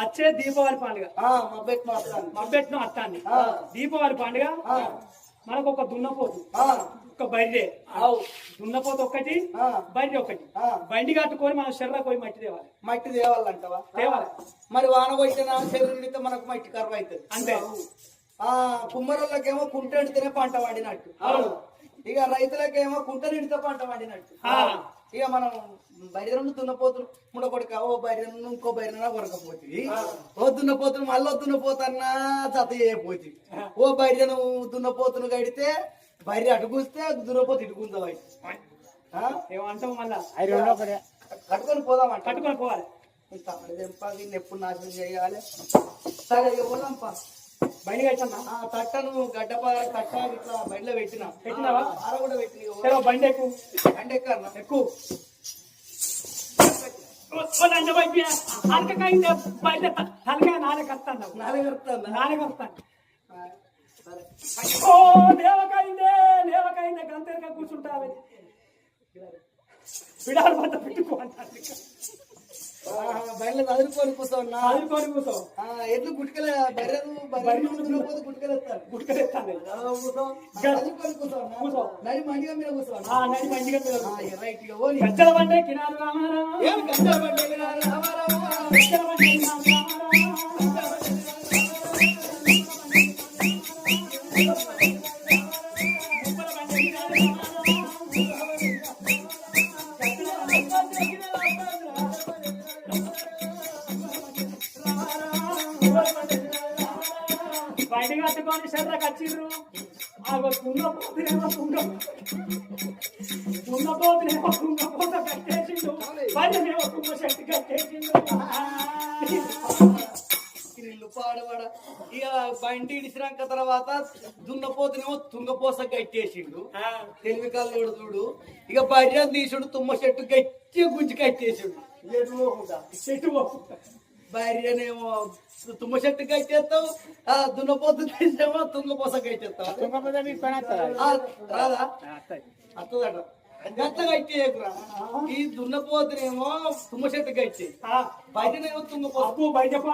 వచ్చే దీపావళి పండుగ. మబ్బెట్ను అత్తాన్ని. దీపావళి పండుగ మనకు ఒక దున్నపోతు. ఒక బర్రె. దున్నపోతు ఒకటి. బర్రె ఒకటి. బండి కట్టుకొని మనం శర్ర పోయి మట్టి తేవాలి. మట్టి తేవాలంటవా? తేవాలి. మరి వాన కొట్టిన చెరువుడితే మనకు మట్టి కరువు అవుతుంది. అంతే. ఆ కుమ్మరులకేమో కుంట పంట పండినట్టు. ఇక రైతులకేమో కుంట నిడితే పంట పండినట్టు. ఇక మనం బయట దున్నపోతులు ముడకొడక ఓ బయట ఇంకో బయట కొరకపోతుంది ఓ దున్నపోతులు మళ్ళీ దున్నపోతన్నా జత చేయపోతుంది ఓ బయట దున్నపోతులు గడితే బయట అటు కూస్తే దున్నపోతు ఇటు గుందా ఏమంటాం మళ్ళా? కట్టుకొని పోదామంట. కట్టుకొని పోవాలి. తప్పది ఎప్పుడు నాశనం చేయాలి? సరే ఇక బండి కట్టన్నా ఆ తట్టను గడ్డప కట్ట ఇట్లా బండిలో పెట్టిన. పెట్టినావా? ఆర కూడా పెట్టిన. బండి ఎక్కువ ఎక్కడన్నా ఎక్కువ అరకకైందే బయట తలకాయ నాలుగు వస్తాను నాలుగు వస్తుందా? నాలుగు వస్తాను ఓ దేవకైందే గంతెరగా కూర్చుంటావే. పెట్టుకో అంటారు. ఆ, బండిలో చదువుకొని కూర్చోన్నా చదువుకొని కూర్చో. ఆ, ఎడ్లు గుట్కలే బర్రెలు బర్రెలు దున్నపోతే గుట్కలేస్తారు. గుర్తుకెత్తాను చదువుకొని కూర్చోన్నా కూర్చో. నడి మండిగా మీద కూర్చోన్నా ఆ నడి ఆ, ఇక రైట్ గజ్జల బండే రామారావు. రామారావు? గజ్జల బండే బయట కట్టుకొని శర్ర కచ్చిర్రు ఆ కుంగపోతునేమో కుంగ కుంగపోతునేమో కుంగపోత కట్టేసిండు బయటనేమో కుంగ శక్తి కట్టేసిండు ఇల్లు పాడవాడ ఇక ఇడిసినాక తర్వాత దున్నపోతునేమో తుంగపోస కట్టేసిండు ఆ, తెలివి కల్లోడు చూడు ఇక బర్రెను తీసుడు తుమ్మ చెట్టు గట్టి గుంజి కట్టేసిండు. పోకుండా, చెట్టు పోకుండా. భార్యనేమో తుమ్మ చెట్టు కట్టేస్తావు ఆ దున్నపోతు తీసేమో తుంగపోస కట్టేస్తావు. ఆ, రాదా? అత్తదట. గట్ల కట్టేయకురా. ఈ దున్నపోతునేమో తుమ్మ చెట్టు కట్టే. ఆ, బయటనేమో అప్పు బయట పాడు